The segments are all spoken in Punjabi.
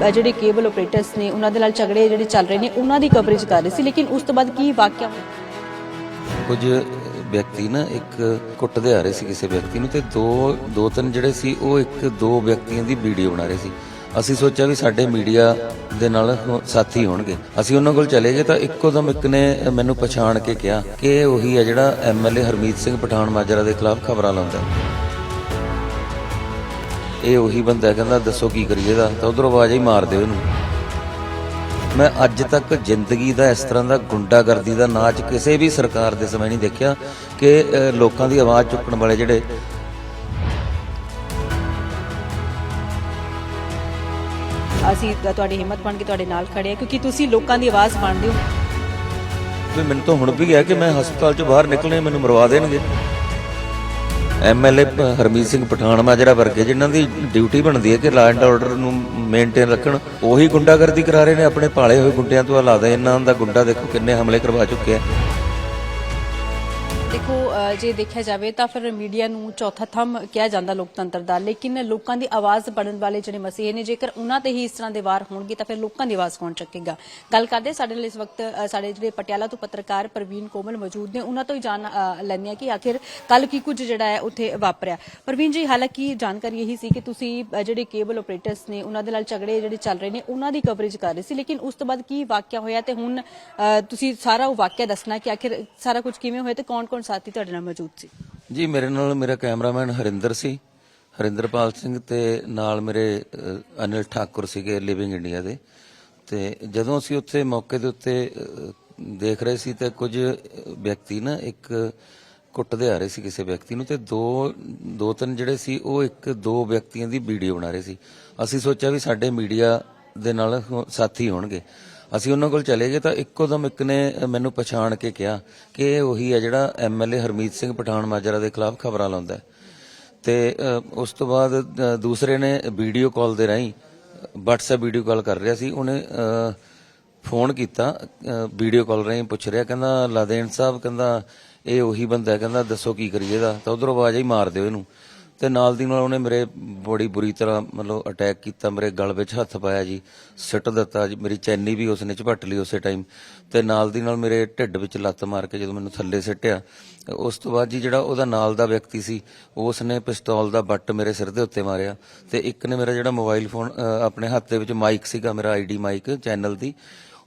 ਜਿਹੜੇ ਕੇਬਲ ਆਪਰੇਟਰਸ ਨੇ, ਉਹਨਾਂ ਦੇ ਨਾਲ ਝਗੜੇ ਜਿਹੜੇ ਚੱਲ ਰਹੇ ਨੇ, ਉਹਨਾਂ ਦੀ ਕਵਰੇਜ ਕਰ ਰਹੇ ਸੀ। ਲੇਕਿਨ ਉਸ ਤੋਂ ਬਾਅਦ ਕੀ ਵਾਕਿਆ ਕੁਝ ਵਿਅਕਤੀ ਨਾ ਇੱਕ ਕੁੱਟਦੇ ਆ ਰਹੇ ਸੀ ਕਿਸੇ ਵਿਅਕਤੀ ਨੂੰ ਤੇ ਦੋ ਦੋ ਤਿੰਨ ਜਿਹੜੇ ਸੀ, ਉਹ ਇੱਕ ਦੋ ਵਿਅਕਤੀਆਂ ਦੀ ਵੀਡੀਓ ਬਣਾ ਰਹੇ ਸੀ। ਅਸੀਂ ਸੋਚਿਆ ਵੀ ਸਾਡੇ ਮੀਡੀਆ ਦੇ ਨਾਲ ਸਾਥੀ ਹੋਣਗੇ। ਅਸੀਂ ਉਹਨਾਂ ਕੋਲ ਚਲੇ ਗਏ ਤਾਂ ਇੱਕੋ ਦਮ ਇੱਕ ਨੇ ਮੈਨੂੰ ਪਛਾਣ ਕੇ ਕਿਹਾ ਕਿ ਉਹੀ ਹੈ ਜਿਹੜਾ ਐਮਐਲਏ ਹਰਮੀਤ ਸਿੰਘ ਪਠਾਨ ਮਾਜਰਾ ਦੇ ਖਿਲਾਫ ਖਬਰਾਂ ਲਾਉਂਦਾ। ਹੈ। ਇਹ ਉਹੀ ਬੰਦਾ ਹੈ, ਕਹਿੰਦਾ ਦੱਸੋ ਕੀ ਕਰੀਏ ਦਾ ਤਾਂ ਉਧਰੋਂ ਆਵਾਜ਼ ਹੀ ਮਾਰ ਦਿਓ ਇਹਨੂੰ। ਮੈਂ ਅੱਜ ਤੱਕ ਜ਼ਿੰਦਗੀ ਦਾ ਇਸ ਤਰ੍ਹਾਂ ਦਾ ਗੁੰਡਾਗਰਦੀ ਦਾ ਨਾਚ ਕਿਸੇ ਵੀ ਸਰਕਾਰ ਦੇ ਸਮੇਂ ਨਹੀਂ ਦੇਖਿਆ ਕਿ ਲੋਕਾਂ ਦੀ ਆਵਾਜ਼ ਚੁੱਕਣ ਵਾਲੇ ਜਿਹੜੇ ਅਸੀਂ ਤੁਹਾਡੀ ਹਿੰਮਤ ਬਣ ਕੇ ਤੁਹਾਡੇ ਨਾਲ ਖੜੇ ਆ ਕਿਉਂਕਿ ਤੁਸੀਂ ਲੋਕਾਂ ਦੀ ਆਵਾਜ਼ ਬਣਦੇ ਹੋ। ਵੀ ਮੈਨੂੰ ਤਾਂ ਹੁਣ ਵੀ ਹੈ ਕਿ ਮੈਂ ਹਸਪਤਾਲ ਚੋਂ ਬਾਹਰ ਨਿਕਲਣੇ ਮੈਨੂੰ ਮਰਵਾ ਦੇਣਗੇ। ਐਮਐਲਏ ਹਰਮੀਤ ਸਿੰਘ ਪਠਾਨ ਮਾਜਰਾ ਵਰਗੇ ਜਿਨ੍ਹਾਂ ਦੀ ਡਿਊਟੀ ਬਣਦੀ ਹੈ ਕਿ ਲਾ ਐਂਡ ਆਰਡਰ ਨੂੰ ਮੇਨਟੇਨ ਰੱਖਣ, ਉਹੀ ਗੁੰਡਾਗਰਦੀ ਕਰਾ ਰਹੇ ਨੇ, ਆਪਣੇ ਪਾਲੇ ਹੋਏ ਗੁੰਡਿਆਂ ਤੋਂ ਇਲਾਵਾ ਇਹਨਾਂ ਦਾ ਗੁੰਡਾ ਦੇਖੋ ਕਿੰਨੇ ਹਮਲੇ ਕਰਵਾ ਚੁੱਕੇ ਆ। ਦੇਖੋ ਜੇ ਦੇਖਿਆ ਜਾਵੇ ਤਾਂ ਫਿਰ ਮੀਡੀਆ ਨੂੰ ਚੌਥਾ ਥੰਮ ਕਿਹਾ ਜਾਂਦਾ ਲੋਕਤੰਤਰ ਦਾ। ਲੇਕਿਨ ਲੋਕਾਂ ਦੀ ਆਵਾਜ਼ ਬਣਨ ਵਾਲੇ ਜਿਹੜੇ ਮਸੀਹ ਨੇ ਜੇਕਰ ਉਹਨਾਂ ਤੇ ਹੀ ਇਸ ਤਰ੍ਹਾਂ ਦੇ ਵਾਰ ਹੋਣਗੇ ਤਾਂ ਫਿਰ ਲੋਕਾਂ ਦੀ ਆਵਾਜ਼ ਕੌਣ ਚੱਕੇਗਾ? ਗੱਲ ਕਰਦੇ ਸਾਡੇ ਨਾਲ ਇਸ ਵਕਤ ਸਾਡੇ ਜਿਹੜੇ ਪਟਿਆਲਾ ਤੋਂ ਪੱਤਰਕਾਰ ਪ੍ਰਵੀਨ ਕੋਮਲ ਮੌਜੂਦ ਨੇ। ਉਹਨਾਂ ਤੋਂ ਹੀ ਜਾਣ ਅ, ਲੈਂਦੇ ਹਾਂ ਕਿ ਆਖਿਰ ਕੱਲ ਕੀ ਕੁਝ ਜਿਹੜਾ ਹੈ ਉੱਥੇ ਵਾਪਰਿਆ। ਪ੍ਰਵੀਨ ਜੀ ਹਾਲਾਂਕਿ ਜਾਣਕਾਰੀ ਇਹੀ ਸੀ ਕਿ ਤੁਸੀਂ ਜਿਹੜੇ ਕੇਬਲ ਆਪਰੇਟਰਸ ਨੇ ਉਹਨਾਂ ਦੇ ਨਾਲ ਝਗੜੇ ਜਿਹੜੇ ਚੱਲ ਰਹੇ ਨੇ ਉਹਨਾਂ ਦੀ ਕਵਰੇਜ ਕਰ ਰਹੇ ਸੀ। ਲੇਕਿਨ ਉਸ ਤੋਂ ਬਾਅਦ ਕੀ ਵਾਕਿਆ ਹੋਇਆ ਤੇ ਹੁਣ ਤੁਸੀਂ ਸਾਰਾ ਉਹ ਵਾਕਿਆ ਦੱਸਣਾ ਕਿ ਆਖਿਰ ਸਾਰਾ ਕੁਝ ਕਿਵੇਂ ਹੋਇਆ ਤੇ ਕੌਣ-ਕੌਣ ਸਾਥੀ ਤੁਹਾਡੇ ਨਾਲ ਮੌਜੂਦ ਸੀ। ਜੀ ਮੇਰੇ ਨਾਲ ਮੇਰਾ ਕੈਮਰਾਮੈਨ ਹਰਿੰਦਰ ਸੀ। ਹਰਿੰਦਰਪਾਲ ਸਿੰਘ ਤੇ ਨਾਲ ਮੇਰੇ ਅ, ਅਨਿਲ ਠਾਕੁਰ ਸੀਗੇ ਲਿਵਿੰਗ ਇੰਡੀਆ ਦੇ। ਤੇ ਜਦੋਂ ਅਸੀਂ ਉੱਥੇ ਮੌਕੇ ਦੇ ਉੱਤੇ ਅ, ਦੇਖ ਰਹੇ ਸੀ ਤੇ ਕੁਝ ਵਿਅਕਤੀ ਨਾ ਇੱਕ ਕੁੱਟਦੇ ਆ ਰਹੇ ਸੀ ਕਿਸੇ ਵਿਅਕਤੀ ਨੂੰ ਤੇ ਦੋ ਦੋ ਤਿੰਨ ਜਿਹੜੇ ਸੀ ਉਹ ਇੱਕ ਦੋ ਵਿਅਕਤੀਆਂ ਦੀ ਵੀਡੀਓ ਬਣਾ ਰਹੇ ਸੀ। ਅਸੀਂ ਸੋਚਿਆ ਵੀ ਸਾਡੇ ਮੀਡੀਆ ਦੇ ਨਾਲ ਉਹ ਸਾਥੀ ਹੋਣਗੇ। ਅਸੀਂ ਉਹਨਾਂ ਕੋਲ ਚਲੇ ਗਏ ਤਾਂ ਇੱਕੋ ਦਮ ਇੱਕ ਨੇ ਮੈਨੂੰ ਪਛਾਣ ਕੇ ਕਿਹਾ ਕਿ ਇਹ ਉਹੀ ਹੈ ਜਿਹੜਾ ਐਮਐਲਏ ਹਰਮੀਤ ਸਿੰਘ ਪਠਾਨ ਮਾਜਰਾ ਦੇ ਖਿਲਾਫ ਖਬਰਾਂ ਲਾਉਂਦਾ ਹੈ। ਤੇ ਉਸ ਤੋਂ ਬਾਅਦ ਦੂਸਰੇ ਨੇ ਵੀਡੀਓ ਕਾਲ ਦੇ ਰਾਹੀਂ, WhatsApp ਵੀਡੀਓ ਕਾਲ ਕਰ ਰਿਹਾ ਸੀ। ਉਹਨੇ ਫੋਨ ਕੀਤਾ ਵੀਡੀਓ ਕਾਲ ਰਾਹੀਂ ਪੁੱਛ ਰਿਹਾ, ਕਹਿੰਦਾ, ਲਾਦੇਨ ਸਾਹਿਬ, ਕਹਿੰਦਾ, ਇਹ ਉਹੀ ਬੰਦਾ ਕਹਿੰਦਾ, ਦੱਸੋ ਕੀ ਕਰੀਏ ਦਾ ਤਾਂ ਉਧਰੋਂ ਆਵਾਜ਼ ਹੀ ਮਾਰ ਦਿਓ ਇਹਨੂੰ। ਤੇ ਨਾਲ ਦੀ ਨਾਲ ਉਹਨੇ ਮੇਰੇ ਬੜੀ ਬੁਰੀ ਤਰ੍ਹਾਂ ਮਤਲਬ ਅਟੈਕ ਕੀਤਾ, ਮੇਰੇ ਗਲ ਵਿੱਚ ਹੱਥ ਪਾਇਆ ਜੀ, ਸਿੱਟ ਦਿੱਤਾ ਜੀ, ਮੇਰੀ ਚੈਨੀ ਵੀ ਉਸਨੇ ਝਪਟ ਲਈ ਉਸੇ ਟਾਈਮ ਤੇ ਨਾਲ ਦੀ ਨਾਲ ਮੇਰੇ ਢਿੱਡ ਵਿੱਚ ਲੱਤ ਮਾਰ ਕੇ ਜਦੋਂ ਮੈਨੂੰ ਥੱਲੇ ਸਿੱਟਿਆ ਉਸ ਤੋਂ ਬਾਅਦ ਜੀ ਜਿਹੜਾ ਉਹਦਾ ਨਾਲ ਦਾ ਵਿਅਕਤੀ ਸੀ ਉਸ ਨੇ ਪਿਸਤੌਲ ਦਾ ਬੱਟ ਮੇਰੇ ਸਿਰ ਦੇ ਉੱਤੇ ਮਾਰਿਆ ਤੇ ਇੱਕ ਨੇ ਮੇਰਾ ਜਿਹੜਾ ਮੋਬਾਈਲ ਫੋਨ ਆਪਣੇ ਹੱਥ ਦੇ ਵਿੱਚ ਮਾਈਕ ਸੀਗਾ, ਮੇਰਾ ਆਈਡੀ ਮਾਈਕ ਚੈਨਲ ਦੀ,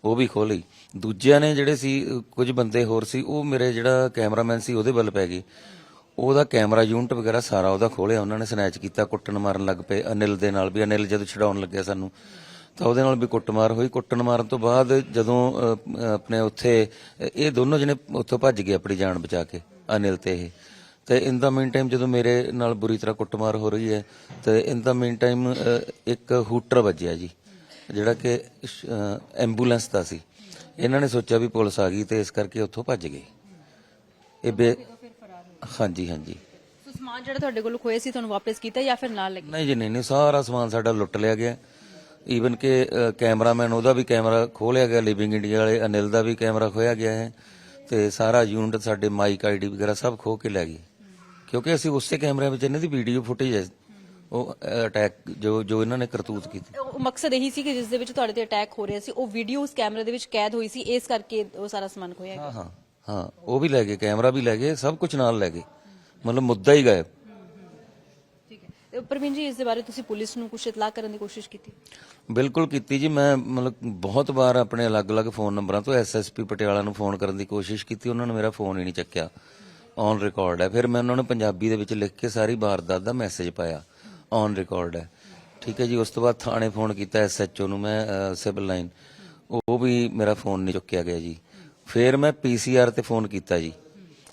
ਉਹ ਵੀ ਖੋਲੀ ਦੂਜਿਆਂ ਨੇ ਜਿਹੜੇ ਸੀ, ਕੁਝ ਬੰਦੇ ਹੋਰ ਸੀ, ਉਹ ਮੇਰੇ ਜਿਹੜਾ ਕੈਮਰਾਮੈਨ ਸੀ, ਉਹਦੇ ਵੱਲ ਪੈ ਗਏ। ਉਹਦਾ ਕੈਮਰਾ ਯੂਨਿਟ ਵਗੈਰਾ ਸਾਰਾ ਉਹਦਾ ਖੋਲਿਆ, ਉਹਨਾਂ ਨੇ ਸਨੈਚ ਕੀਤਾ, ਕੁੱਟਣ ਮਾਰਨ ਲੱਗ ਪਏ। ਅਨਿਲ ਦੇ ਨਾਲ ਵੀ, ਅਨਿਲ ਜਦੋਂ ਛਡਾਉਣ ਲੱਗਿਆ ਸਾਨੂੰ, ਤਾਂ ਉਹਦੇ ਨਾਲ ਵੀ ਕੁੱਟਮਾਰ ਹੋਈ। ਕੁੱਟਣ ਮਾਰਨ ਤੋਂ ਬਾਅਦ ਜਦੋਂ ਆਪਣੇ ਉੱਥੇ, ਇਹ ਦੋਨੋਂ ਜਣੇ ਉੱਥੋਂ ਭੱਜ ਗਏ ਆਪਣੀ ਜਾਨ ਬਚਾ ਕੇ, ਅਨਿਲ ਤੇ ਇਹ। ਤੇ ਇਨ ਦਾ ਮੀਨ ਟਾਈਮ ਜਦੋਂ ਮੇਰੇ ਨਾਲ ਬੁਰੀ ਤਰ੍ਹਾਂ ਕੁੱਟਮਾਰ ਹੋ ਰਹੀ ਹੈ, ਤੇ ਇਨ ਦਾ ਮੀਨ ਟਾਈਮ ਇੱਕ ਹੂਟਰ ਵੱਜਿਆ ਜੀ, ਜਿਹੜਾ ਕਿ ਐਂਬੂਲੈਂਸ ਦਾ ਸੀ। ਇਹਨਾਂ ਨੇ ਸੋਚਿਆ ਵੀ ਪੁਲਿਸ ਆ ਗਈ ਤੇ ਇਸ ਕਰਕੇ ਉੱਥੋਂ ਭੱਜ ਗਏ। ਇਹ ਬੇ ਹਾਂਜੀ ਹਾਂਜੀ। ਸੋ ਸਮਾਨ ਜਿਹੜਾ ਤੁਹਾਡੇ ਕੋਲ ਖੋਇਆ ਸੀ ਤੁਹਾਨੂੰ ਵਾਪਸ ਕੀਤਾ ਜਾਂ ਫਿਰ ਨਾਲ ਲੈ ਕੇ? ਨਹੀਂ ਜੀ ਨਹੀਂ ਨਹੀਂ ਸਾਰਾ ਸਮਾਨ ਸਾਡਾ ਲੁੱਟ ਲਿਆ ਗਿਆ। ਈਵਨ ਕਿ ਅ, ਕੈਮਰਾਮੈਨ ਉਹਦਾ ਵੀ ਕੈਮਰਾ ਖੋਹ ਲਿਆ ਗਿਆ ਲਿਵਿੰਗ ਇੰਡੀਆ ਵਾਲੇ ਅਨਿਲ ਦਾ ਵੀ ਕੈਮਰਾ ਖੋਇਆ ਗਿਆ ਹੈ। ਤੇ ਸਾਰਾ ਯੂਨਿਟ ਸਾਡੇ ਮਾਈਕ ਆਈਡੀ ਵਗੈਰਾ ਸਭ ਖੋਹ ਕੇ ਲੈ ਗਏ। ਕਿਉਂਕਿ ਅਸੀਂ ਉਸੇ ਕੈਮਰੇ ਵਿੱਚ ਇਹਨਾਂ ਦੀ ਵੀਡੀਓ ਫੁਟੇਜ ਹੈ। ਉਹ ਅਟੈਕ ਜੋ ਜੋ ਇਹਨਾਂ ਨੇ ਕਰਤੂਤ ਕੀਤੀ। ਉਹ ਮਕਸਦ ਇਹੀ ਸੀ ਕਿ ਜਿਸ ਦੇ ਵਿੱਚ ਤੁਹਾਡੇ ਤੇ ਅਟੈਕ ਹੋ ਰਿਹਾ ਸੀ ਉਹ ਵੀਡੀਓ ਉਸ ਕੈਮਰੇ ਦੇ ਵਿੱਚ ਕੈਦ ਹੋਈ ਸੀ ਇਸ ਕਰਕੇ ਉਹ ਸਾਰਾ ਸਮਾਨ ਖੋਇਆ ਗਿਆ। ਹਾਂ ਹਾਂ। ਹਾਂ ਉਹ ਵੀ ਲੈ ਗਏ ਕੈਮਰਾ ਵੀ ਲੈ ਗਏ ਸਭ ਕੁਝ ਨਾਲ ਲੈ ਗਏ। ਮਤਲਬ ਮੁੱਦਾ ਹੀ ਗਾਇਬ। ਠੀਕ ਹੈ। ਤੇ ਪ੍ਰਵੀਨ ਜੀ ਇਸ ਦੇ ਬਾਰੇ ਤੁਸੀਂ ਪੁਲਿਸ ਨੂੰ ਕੁਝ ਇਤਲਾਹ ਕਰਨ ਦੀ ਕੋਸ਼ਿਸ਼ ਕੀਤੀ? ਬਿਲਕੁਲ ਕੀਤੀ ਜੀ। ਮੈਂ ਮਤਲਬ ਬਹੁਤ ਵਾਰ ਆਪਣੇ ਅਲੱਗ-ਅਲੱਗ ਫੋਨ ਨੰਬਰਾਂ ਤੋਂ ਐਸਐਸਪੀ ਪਟਿਆਲਾ ਨੂੰ ਫੋਨ ਕਰਨ ਦੀ ਕੋਸ਼ਿਸ਼ ਕੀਤੀ। ਉਹਨਾਂ ਨੇ ਮੇਰਾ ਫੋਨ ਹੀ ਨਹੀਂ ਚੱਕਿਆ। ਔਨ ਰਿਕਾਰਡ ਹੈ। ਫਿਰ ਮੈਂ ਉਹਨਾਂ ਨੂੰ ਪੰਜਾਬੀ ਦੇ ਵਿੱਚ ਲਿਖ ਕੇ ਸਾਰੀ ਵਾਰਦਾਤ ਦਾ ਮੈਸੇਜ ਪਾਇਆ। ਔਨ ਰਿਕਾਰਡ ਹੈ। ਠੀਕ ਹੈ ਜੀ। ਉਸ ਤੋਂ ਬਾਅਦ ਥਾਣੇ ਫੋਨ ਕੀਤਾ ਐਸਐਚਓ ਨੂੰ। ਮੈਂ ਸਿਵਲ ਲਾਈਨ ਉਹ ਵੀ ਮੇਰਾ ਫੋਨ ਨਹੀਂ ਚੁੱਕਿਆ ਗਿਆ ਜੀ। ਫਿਰ ਮੈਂ ਪੀਸੀਆਰ ਤੇ ਫੋਨ ਕੀਤਾ ਜੀ।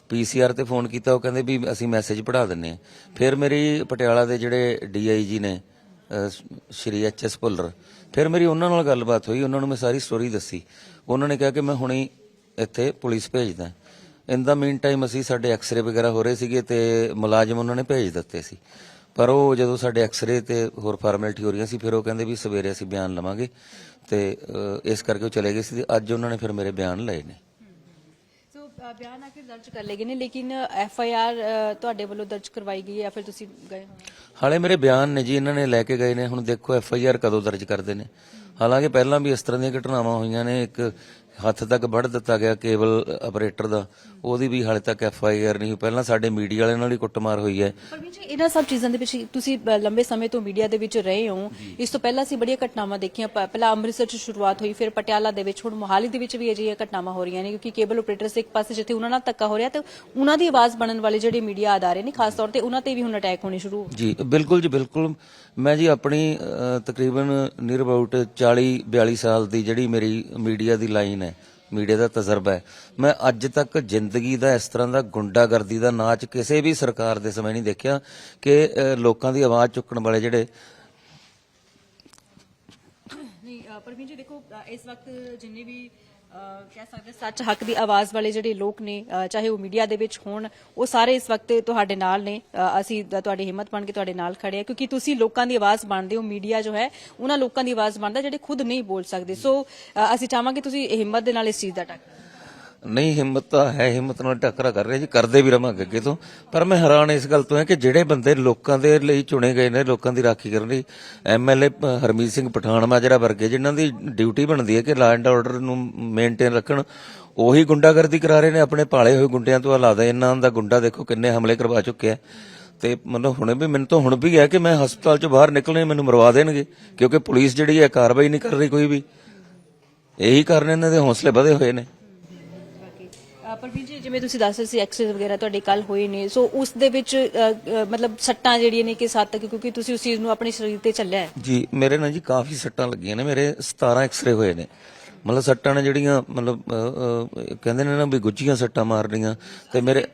ਪੀਸੀਆਰ ਤੇ ਫੋਨ ਕੀਤਾ ਉਹ ਕਹਿੰਦੇ ਵੀ ਅਸੀਂ ਮੈਸੇਜ ਪੜਾ ਦਿੰਨੇ ਆ ਫਿਰ ਮੇਰੀ ਪਟਿਆਲਾ ਦੇ ਜਿਹੜੇ ਡੀਆਈਜੀ ਨੇ ਅਹ, ਸ਼੍ਰੀ ਐਚਐਸ ਭੁੱਲਰ ਫਿਰ ਮੇਰੀ ਉਹਨਾਂ ਨਾਲ ਗੱਲਬਾਤ ਹੋਈ ਉਹਨਾਂ ਨੂੰ ਮੈਂ ਸਾਰੀ ਸਟੋਰੀ ਦੱਸੀ। ਉਹਨਾਂ ਨੇ ਕਿਹਾ ਕਿ ਮੈਂ ਹੁਣੇ ਇੱਥੇ ਪੁਲਿਸ ਭੇਜਦਾ। ਇਨ ਦਾ ਮੀਨ ਟਾਈਮ ਅਸੀਂ ਸਾਡੇ ਐਕਸ-ਰੇ ਵਗੈਰਾ ਹੋ ਰਹੇ ਸੀਗੇ ਤੇ ਮੁਲਾਜ਼ਮ ਉਹਨਾਂ ਨੇ ਭੇਜ ਦਿੱਤੇ ਸੀ। ਪਰ ਉਹ ਜਦੋਂ ਸਾਡੇ ਐਕਸ-ਰੇ ਤੇ ਹੋਰ ਫਾਰਮੈਲਿਟੀ ਹੋ ਰਹੀਆਂ ਸੀ ਫਿਰ ਉਹ ਕਹਿੰਦੇ ਵੀ ਸਵੇਰੇ ਅਸੀਂ ਬਿਆਨ ਲਵਾਂਗੇ ਤੇ ਇਸ ਕਰਕੇ ਉਹ ਚਲੇ ਗਏ ਸੀ ਤੇ ਅੱਜ ਉਹਨਾਂ ਨੇ ਫਿਰ ਮੇਰੇ ਬਿਆਨ ਲਏ ਨੇ। ਬਿਆਨ ਆਖਿਰ ਦਰਜ ਕਰ ਲਏ ਗਏ ਨੇ, ਲੇਕਿਨ ਐਫ ਆਈ ਆਰ ਤੁਹਾਡੇ ਵੱਲੋਂ ਦਰਜ ਕਰਵਾਈ ਗਈ ਹੈ ਫਿਰ ਤੁਸੀਂ ਗਏ ਹਾਲੇ ਮੇਰੇ ਬਿਆਨ ਨੇ ਜੀ, ਇਹਨਾਂ ਨੇ ਲੈ ਕੇ ਗਏ ਨੇ, ਹੁਣ ਦੇਖੋ ਐਫ ਆਈ ਆਰ ਕਦੋਂ ਦਰਜ ਕਰਦੇ ਨੇ। ਹਾਲਾਂਕਿ ਪਹਿਲਾਂ ਵੀ ਇਸ ਤਰ੍ਹਾਂ ਦੀਆਂ ਘਟਨਾਵਾਂ ਹੋਈਆਂ ਨੇ, ਇੱਕ ਹੱਥ ਤੱਕ ਵੱਢ ਦਿੱਤਾ ਗਿਆ ਕੇਬਲ ਆਪਰੇਟਰ ਦਾ ਉਹਦੀ ਵੀ ਹਾਲੇ ਤੱਕ ਐਫ ਆਈ ਆਰ ਨਹੀਂ ਹੋਈ। ਪਹਿਲਾਂ ਸਾਡੇ ਮੀਡੀਆ ਵਾਲਿਆਂ ਨਾਲ ਹੀ ਕੁੱਟਮਾਰ ਹੋਈ ਹੈ। ਪਰ ਵੀ ਜੀ ਇਹਨਾਂ ਸਭ ਚੀਜ਼ਾਂ ਦੇ ਵਿੱਚ ਤੁਸੀਂ ਅ, ਲੰਬੇ ਸਮੇਂ ਤੋਂ ਮੀਡੀਆ ਦੇ ਵਿੱਚ ਰਹੇ ਹੋ। ਇਸ ਤੋਂ ਪਹਿਲਾਂ ਅਸੀਂ ਬੜੀਆਂ ਘਟਨਾਵਾਂ ਦੇਖੀਆਂ। ਪ- ਪਹਿਲਾਂ ਅੰਮ੍ਰਿਤਸਰ 'ਚ ਸ਼ੁਰੂਆਤ ਹੋਈ ਫਿਰ ਪਟਿਆਲਾ ਦੇ ਵਿੱਚ ਹੁਣ ਮੋਹਾਲੀ ਦੇ ਵਿੱਚ ਵੀ ਅਜਿਹੀਆਂ ਘਟਨਾਵਾਂ ਹੋ ਰਹੀਆਂ ਨੇ ਕਿਉਂਕਿ ਕੇਬਲ ਆਪਰੇਟਰਸ ਇੱਕ ਪਾਸੇ ਜਿੱਥੇ ਉਹਨਾਂ ਨਾਲ ਧੱਕਾ ਹੋ ਰਿਹਾ ਤੇ ਉਹਨਾਂ ਦੀ ਆਵਾਜ਼ ਬਣਨ ਵਾਲੇ ਜਿਹੜੇ ਮੀਡੀਆ ਅਦਾਰੇ ਨੇ ਖਾਸ ਤੌਰ ਤੇ ਉਹਨਾਂ ਤੇ ਵੀ ਹੁਣ ਅਟੈਕ ਹੋਣੇ ਸ਼ੁਰੂ ਹੋ ਗਏ। ਜੀ ਬਿਲਕੁਲ ਜੀ ਬਿਲਕੁਲ। ਮੈਂ ਜੀ ਆਪਣੀ ਅ, ਤਕਰੀਬਨ ਨੀਅਰ ਅਬਾਊਟ 40 42 ਸਾਲ ਦੀ ਜਿਹੜੀ ਮੇਰੀ ਮੀਡੀਆ ਦੀ ਲਾਈਨ ਮੀਡੀਆ ਦਾ ਤਜਰਬਾ ਹੈ। ਮੈਂ ਅੱਜ ਤੱਕ ਜ਼ਿੰਦਗੀ ਦਾ ਇਸ ਤਰ੍ਹਾਂ ਦਾ ਗੁੰਡਾਗਰਦੀ ਦਾ ਨਾਚ ਕਿਸੇ ਵੀ ਸਰਕਾਰ ਦੇ ਸਮੇਂ ਨਹੀਂ ਦੇਖਿਆ ਕਿ ਲੋਕਾਂ ਦੀ ਆਵਾਜ਼ ਚੁੱਕਣ ਵਾਲੇ ਜਿਹੜੇ ਨਹੀਂ ਅ, ਜੀ ਦੇਖੋ ਇਸ ਵਕਤ ਜਿੰਨੇ ਵੀ ਕਹਿ ਸਕਦੇ ਸੱਚ ਹੱਕ ਦੀ ਆਵਾਜ਼ ਵਾਲੇ ਜਿਹੜੇ ਲੋਕ ਨੇ ਚਾਹੇ ਉਹ ਮੀਡੀਆ ਦੇ ਵਿੱਚ ਹੋਣ, ਉਹ ਸਾਰੇ ਇਸ ਵਕਤ ਤੁਹਾਡੇ ਨਾਲ ਨੇ। ਅਸੀਂ ਤੁਹਾਡੀ ਹਿੰਮਤ ਬਣ ਕੇ ਤੁਹਾਡੇ ਨਾਲ ਖੜੇ ਆ ਕਿਉਂਕਿ ਤੁਸੀਂ ਲੋਕਾਂ ਦੀ ਆਵਾਜ਼ ਬਣਦੇ ਹੋ, ਮੀਡੀਆ ਜੋ ਹੈ, ਉਹਨਾਂ ਲੋਕਾਂ ਦੀ ਆਵਾਜ਼ ਬਣਦਾ ਜਿਹੜੇ ਖੁਦ ਨਹੀਂ ਬੋਲ ਸਕਦੇ। ਸੋ ਅਸੀਂ ਚਾਹਾਂਗੇ ਤੁਸੀਂ ਹਿੰਮਤ ਦੇ ਨਾਲ ਇਸ ਚੀਜ਼ ਦਾ ਟੱਕਰ ਨਹੀਂ, ਹਿੰਮਤ ਤਾਂ ਹੈ, ਹਿੰਮਤ ਨਾਲ ਟੱਕਰਾ ਕਰ ਰਹੇ ਜੀ, ਕਰਦੇ ਵੀ ਰਵਾਂਗੇ ਅੱਗੇ ਤੋਂ। ਪਰ ਮੈਂ ਹੈਰਾਨ ਇਸ ਗੱਲ ਤੋਂ ਹਾਂ ਕਿ ਜਿਹੜੇ ਬੰਦੇ ਲੋਕਾਂ ਦੇ ਲਈ ਚੁਣੇ ਗਏ ਨੇ, ਲੋਕਾਂ ਦੀ ਰਾਖੀ ਕਰਨ ਲਈ ਐਮਐਲਏ ਹਰਮੀਤ ਸਿੰਘ ਪਠਾਨ ਮਾਜਰਾ ਵਰਗੇ, ਜਿਨ੍ਹਾਂ ਦੀ ਡਿਊਟੀ ਬਣਦੀ ਹੈ ਕਿ ਲਾ ਐਂਡ ਆਰਡਰ ਨੂੰ ਮੇਨਟੇਨ ਰੱਖਣ, ਉਹੀ ਗੁੰਡਾਗਰਦੀ ਕਰਾ ਰਹੇ ਨੇ, ਆਪਣੇ ਪਾਲੇ ਹੋਏ ਗੁੰਡਿਆਂ ਤੋਂ ਇਲਾਵਾ ਇਹਨਾਂ ਦਾ ਗੁੰਡਾ ਦੇਖੋ ਕਿੰਨੇ ਹਮਲੇ ਕਰਵਾ ਚੁੱਕਿਆ ਤੇ ਮਤਲਬ ਹੁਣੇ ਵੀ, ਮੈਨੂੰ ਤਾਂ ਹੁਣ ਵੀ ਹੈ ਕਿ ਮੈਂ ਹਸਪਤਾਲ ਚੋਂ ਬਾਹਰ ਨਿਕਲਣੇ ਮੈਨੂੰ ਮਰਵਾ ਦੇਣਗੇ, ਕਿਉਂਕਿ ਪੁਲਿਸ ਜਿਹੜੀ ਹੈ, ਕਾਰਵਾਈ ਨਹੀਂ ਕਰ ਰਹੀ ਕੋਈ ਵੀ। ਇਹੀ ਕਾਰਨ ਇਹਨਾਂ ਦੇ ਹੌਸਲੇ ਵਧੇ ਹੋਏ ਨੇ। ਅ, ਪ੍ਰਵੀਨ ਜੀ ਜਿਵੇਂ ਤੁਸੀਂ ਦੱਸ ਰਹੇ ਸੀ ਐਕਸਰੇ ਵਗੈਰਾ ਤੁਹਾਡੇ ਕੱਲ ਹੋਏ ਨੇ ਸੋ ਉਸ ਦੇ ਵਿੱਚ ਮਤਲਬ ਸੱਟਾਂ ਜਿਹੜੀਆਂ ਨੇ ਕਿਸ ਹੱਦ ਤੱਕ ਕਿਉਂਕਿ ਤੁਸੀਂ ਉਸ ਚੀਜ਼ ਨੂੰ ਆਪਣੇ ਸਰੀਰ ਤੇ ਚੱਲਿਆ ਹੈ। ਜੀ ਮੇਰੇ ਨਾਲ ਜੀ ਕਾਫੀ ਸੱਟਾਂ ਲੱਗੀਆਂ ਨੇ ਮੇਰੇ 17 ਐਕਸਰੇ ਹੋਏ ਨੇ। ਮਤਲਬ ਸੱਟਾਂ ਨੇ ਜਿਹੜੀਆਂ ਮਤਲਬ ਕਹਿੰਦੇ ਨੇ ਨਾ ਵੀ ਗੁੱਝੀਆਂ ਸੱਟਾਂ ਮਾਰਨੀਆਂ ਤੇ ਮੇਰੇ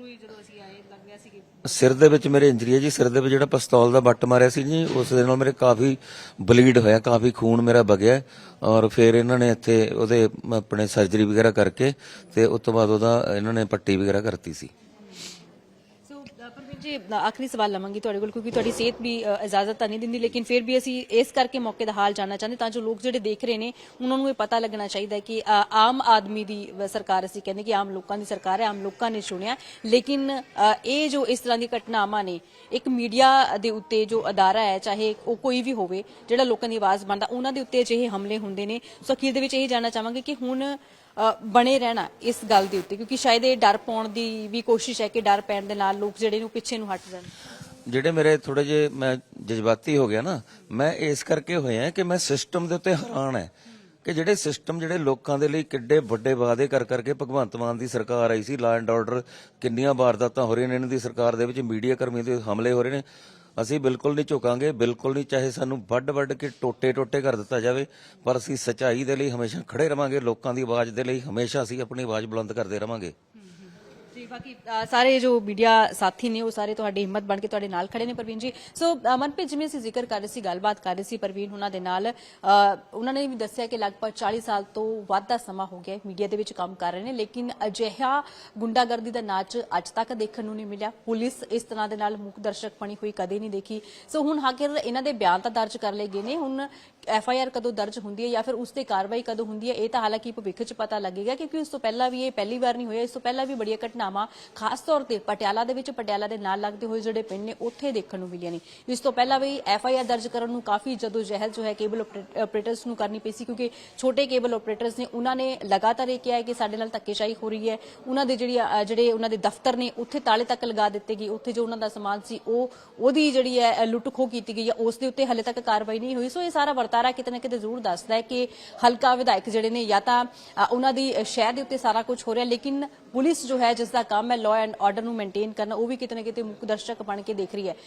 ਦੇਖ ਹੀ ਜਦੋਂ ਅਸੀਂ ਆਏ, ਲੱਗ ਸੀ ਕਿ ਸਿਰ ਦੇ ਵਿੱਚ ਮੇਰੇ ਇੰਜਰੀ ਹੈ ਜੀ, ਸਿਰ ਦੇ ਵਿੱਚ ਜਿਹੜਾ ਪਿਸਤੌਲ ਦਾ ਬੱਟ ਮਾਰਿਆ ਸੀ ਜੀ, ਉਸ ਦੇ ਨਾਲ ਮੇਰੇ ਕਾਫੀ ਬਲੀਡ ਹੋਇਆ, ਕਾਫੀ ਖੂਨ ਮੇਰਾ ਵਗਿਆ ਔਰ ਫਿਰ ਇਹਨਾਂ ਨੇ ਇੱਥੇ ਉਹਦੇ ਆਪਣੇ ਸਰਜਰੀ ਵਗੈਰਾ ਕਰਕੇ ਤੇ ਉਸ ਤੋਂ ਬਾਅਦ ਉਹਦਾ ਇਹਨਾਂ ਨੇ ਪੱਟੀ ਵਗੈਰਾ ਕਰਤੀ ਸੀ। ਜੀ ਆਖਰੀ ਸਵਾਲ ਲਵਾਂਗੀ ਤੁਹਾਡੇ ਕੋਲ, ਕਿਉਂਕਿ ਤੁਹਾਡੀ ਸਿਹਤ ਵੀ ਇਜਾਜ਼ਤ ਤਾਂ ਨਹੀਂ ਦਿੰਦੀ, ਲੇਕਿਨ ਫਿਰ ਵੀ ਅਸੀਂ ਇਸ ਕਰਕੇ ਮੌਕੇ ਦਾ ਹਾਲ ਜਾਨਣਾ ਚਾਹੁੰਦੇ ਤਾਂ ਜੋ ਲੋਕ ਜਿਹੜੇ ਦੇਖ ਰਹੇ ਨੇ, ਉਹਨਾਂ ਨੂੰ ਇਹ ਪਤਾ ਲੱਗਣਾ ਚਾਹੀਦਾ ਕਿ ਆਮ ਆਦਮੀ ਦੀ ਸਰਕਾਰ, ਅਸੀਂ ਕਹਿੰਦੇ ਕਿ ਆਮ ਲੋਕਾਂ ਦੀ ਸਰਕਾਰ ਹੈ, ਆਮ ਲੋਕਾਂ ਨੇ ਚੁਣਿਆ ਲੇਕਿਨ ਇਹ ਜੋ ਇਸ ਤਰ੍ਹਾਂ ਦੀ ਘਟਨਾਵਾਂ ਨੇ, ਇੱਕ ਮੀਡੀਆ ਦੇ ਉੱਤੇ ਜੋ ਅਦਾਰਾ ਹੈ, ਚਾਹੇ ਉਹ ਕੋਈ ਵੀ ਹੋਵੇ, ਜਿਹੜਾ ਲੋਕਾਂ ਦੀ ਆਵਾਜ਼ ਬਣਦਾ, ਉਹਨਾਂ ਦੇ ਉੱਤੇ ਅਜਿਹੇ ਹਮਲੇ ਹੁੰਦੇ ਨੇ, ਸੋ ਅਖੀਰ ਦੇ ਵਿੱਚ ਇਹ ਜਾਣਨਾ ਚਾਹਾਂਗੇ ਕਿ ਹੁਣ ਬਣੇ ਰਹਿਣਾ ਇਸ ਗੱਲ ਦੇ ਉੱਤੇ, ਕਿਉਂਕਿ ਸ਼ਾਇਦ ਇਹ ਡਰ ਪਾਉਣ ਦੀ ਵੀ ਕੋਸ਼ਿਸ਼ ਹੈ ਕਿ ਡਰ ਪੈਣ ਦੇ ਨਾਲ ਲੋਕ ਜਿਹੜੇ ਨੂੰ ਪਿੱਛੇ ਨੂੰ ਹਟ ਜਾਣ। ਜਿਹੜੇ ਮੇਰੇ ਥੋੜੇ ਜੇ ਮੈਂ ਜਜ਼ਬਾਤੀ ਹੋ ਗਿਆ ਨਾ, ਮੈਂ ਇਸ ਕਰਕੇ ਹੋਇਆ ਕਿ ਮੈਂ ਸਿਸਟਮ ਦੇ ਉੱਤੇ ਹੈਰਾਨ ਹੈ ਕਿ ਜਿਹੜੇ ਸਿਸਟਮ ਜਿਹੜੇ ਲੋਕਾਂ ਦੇ ਲਈ ਕਿੱਡੇ ਵੱਡੇ ਵਾਅਦੇ ਕਰ ਕਰਕੇ ਭਗਵੰਤ ਮਾਨ ਦੀ ਸਰਕਾਰ ਆਈ ਸੀ ਲਾ ਐਂਡ ਆਰਡਰ ਕਿੰਨੀਆਂ ਵਾਰਦਾਤਾਂ ਹੋ ਰਹੀਆਂ ਨੇ, ਇਹਨਾਂ ਦੀ ਸਰਕਾਰ ਦੇ ਵਿੱਚ ਮੀਡੀਆ ਕਰਮੀਆਂ ਦੇ ਹਮਲੇ ਹੋ ਰਹੇ ਨੇ। ਅਸੀਂ ਬਿਲਕੁਲ ਨਹੀਂ ਝੁਕਾਂਗੇ, ਬਿਲਕੁਲ ਨਹੀਂ, ਚਾਹੇ ਸਾਨੂੰ ਵੱਡ ਵੱਡ ਕੇ ਟੋਟੇ ਟੋਟੇ ਕਰ ਦਿੱਤਾ ਜਾਵੇ, ਪਰ ਅਸੀਂ ਸਚਾਈ ਦੇ ਲਈ ਹਮੇਸ਼ਾ ਖੜੇ ਰਵਾਂਗੇ, ਲੋਕਾਂ ਦੀ ਆਵਾਜ਼ ਦੇ ਲਈ ਹਮੇਸ਼ਾ ਅਸੀਂ ਆਪਣੀ ਆਵਾਜ਼ ਬੁਲੰਦ ਕਰਦੇ ਰਵਾਂਗੇ। ਬਾਕੀ ਸਾਰੇ ਜੋ ਮੀਡੀਆ ਸਾਥੀ ਨੇ ਉਹ ਸਾਰੇ ਤੁਹਾਡੀ ਹਿੰਮਤ ਬਣ ਕੇ ਤੁਹਾਡੇ ਨਾਲ ਖੜੇ ਨੇ ਪ੍ਰਵੀਨ ਜੀ। ਸੋ ਅ, ਮਨਪ੍ਰੀਤ ਜਿਵੇਂ ਅਸੀਂ ਜ਼ਿਕਰ ਕਰ ਰਹੇ ਸੀ ਗੱਲਬਾਤ ਕਰ ਰਹੇ ਸੀ ਪ੍ਰਵੀਨ ਉਹਨਾਂ ਦੇ ਨਾਲ ਅ, ਉਹਨਾਂ ਨੇ ਵੀ ਦੱਸਿਆ ਕਿ ਲਗਭਗ 40 ਸਾਲ ਤੋਂ ਵੱਧ ਦਾ ਸਮਾਂ ਹੋ ਗਿਆ ਮੀਡੀਆ ਦੇ ਵਿੱਚ ਕੰਮ ਕਰ ਰਹੇ ਨੇ ਲੇਕਿਨ ਅਜਿਹਾ ਗੁੰਡਾਗਰਦੀ ਦਾ ਨਾਚ ਅੱਜ ਤੱਕ ਦੇਖਣ ਨੂੰ ਨਹੀਂ ਮਿਲਿਆ। ਪੁਲਿਸ ਇਸ ਤਰ੍ਹਾਂ ਦੇ ਨਾਲ ਮੁੱਖ ਦਰਸ਼ਕ ਬਣੀ ਹੋਈ ਕਦੇ ਨਹੀਂ ਦੇਖੀ। ਸੋ ਹੁਣ ਹਾਕਿਰ ਇਹਨਾਂ ਦੇ ਬਿਆਨ ਤਾਂ ਦਰਜ ਕਰ ਲਏ ਗਏ ਨੇ। ਹੁਣ ਐਫ ਆਈ ਆਰ ਕਦੋਂ ਦਰਜ ਹੁੰਦੀ ਹੈ ਜਾਂ ਫਿਰ ਉਸ ਤੇ ਕਾਰਵਾਈ ਕਦੋਂ ਹੁੰਦੀ ਹੈ ਇਹ ਤਾਂ ਹਾਲਾਂਕਿ ਭਵਿੱਖ 'ਚ ਪਤਾ ਲੱਗੇਗਾ ਕਿਉਂਕਿ ਉਸ ਤੋਂ ਪਹਿਲਾਂ ਵੀ ਇਹ ਪਹਿਲੀ ਵਾਰ ਨਹੀਂ ਹੋਇਆ। ਇਸ ਤੋਂ ਪਹਿਲਾਂ ਵੀ ਬੜੀਆਂ ਘਟਨਾਵਾਂ ਖਾਸ ਤੌਰ ਤੇ ਪਟਿਆਲਾ ਦੇ ਵਿੱਚ ਪਟਿਆਲਾ ਦੇ ਨਾਲ ਲੱਗਦੇ ਹੋਏ ਜਿਹੜੇ ਪਿੰਡ ਨੇ ਉੱਥੇ ਦੇਖਣ ਨੂੰ ਮਿਲੀਆਂ ਨੇ। ਇਸ ਤੋਂ ਪਹਿਲਾਂ ਵੀ ਐਫ ਆਈ ਆਰ ਦਰਜ ਕਰਨ ਨੂੰ ਕਾਫੀ ਜਦੋਂ ਜਹਿਦ ਜੋ ਹੈ ਕੇਬਲ ਆਪਰੇਟਰਸ ਨੂੰ ਕਰਨੀ ਪਈ ਸੀ ਕਿਉਂਕਿ ਛੋਟੇ ਕੇਬਲ ਆਪਰੇਟਰਸ ਨੇ ਉਹਨਾਂ ਨੇ ਲਗਾਤਾਰ ਇਹ ਕਿਹਾ ਹੈ ਕਿ ਸਾਡੇ ਨਾਲ ਧੱਕੇਸ਼ਾਹੀ ਹੋ ਰਹੀ ਹੈ। ਉਹਨਾਂ ਦੇ ਜਿਹੜੀ ਜਿਹੜੇ ਉਹਨਾਂ ਦੇ ਦਫ਼ਤਰ ਨੇ ਉੱਥੇ ਤਾਲੇ ਤੱਕ ਲਗਾ ਦਿੱਤੇ ਗਏ। ਉੱਥੇ ਜੋ ਉਹਨਾਂ ਦਾ ਸਮਾਨ ਸੀ ਉਹ ਉਹਦੀ ਜਿਹੜੀ ਹੈ ਅ, ਲੁੱਟ ਖੋਹ ਕੀਤੀ ਗਈ ਹੈ। ਉਸ ਦੇ ਉੱਤੇ ਹਲੇ ਤੱਕ ਕਾਰਵਾਈ ਨਹੀਂ ਹੋਈ। ਸੋ ਇਹ ਸਾਰਾ ਵਰਤਾ ਵਰਤਾਰਾ ਕਿਤੇ ਨਾ ਕਿਤੇ ਜ਼ਰੂਰ ਦੱਸਦਾ ਹੈ ਕਿ ਹਲਕਾ ਵਿਧਾਇਕ ਜਿਹੜੇ ਨੇ ਜਾਂ ਤਾਂ ਉਹਨਾਂ ਦੀ ਸ਼ਹਿਰ ਦੇ ਉੱਤੇ ਸਾਰਾ ਕੁਝ ਹੋ ਰਿਹਾ, ਲੇਕਿਨ ਪੁਲਿਸ ਜੋ ਹੈ ਜਿਸ ਦਾ ਕੰਮ ਹੈ ਲਾਅ ਐਂਡ ਆਰਡਰ ਨੂੰ ਮੇਨਟੇਨ ਕਰਨਾ, ਉਹ ਵੀ ਕਿਤੇ ਨਾ ਕਿਤੇ ਮੁੱਖ ਦਰਸ਼ਕ ਬਣ ਕੇ ਦੇਖ ਰਹੀ ਹੈ।